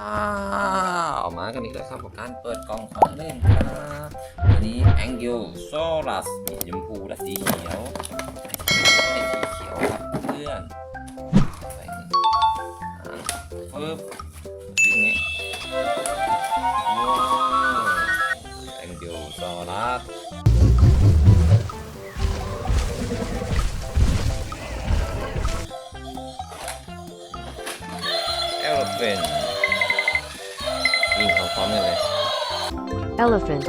อ้าวมากันอีกแล้วครับกับการเปิดกล่องของเล่นครับวันนี้ Angel Solas มีสีชมพูและสีเขียวให้สีเขียวครับเพื่อนใส่นี่ปึ๊บถึงนี้ว้าว Angel Solas เอลเฟน วิ่งพร้อมๆกันเลย elephant,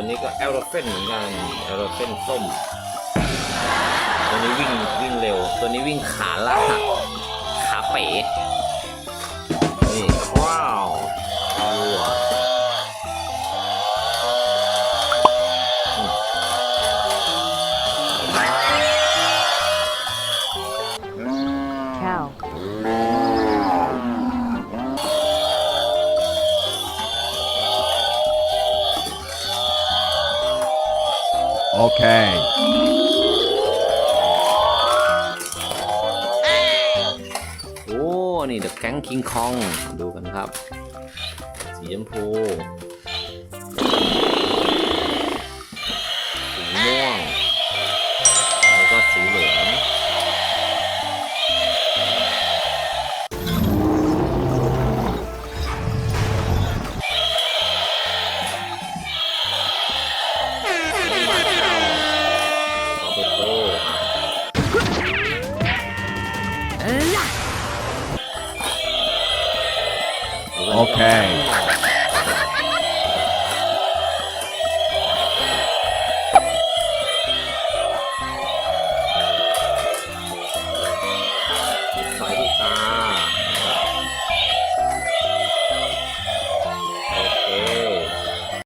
ตัวนี้ก็เอลเฟนเหมือนกันเอลเฟนส้ม ตัวนี้วิ่งวิ่งเร็ว ตัวนี้วิ่งขาลากขาเป๋นี่ว้าววัวอืม cow, Okay. โอ้ นี่เดอะแก๊งคิงคอง ดูกันครับ สีชมพู Okay.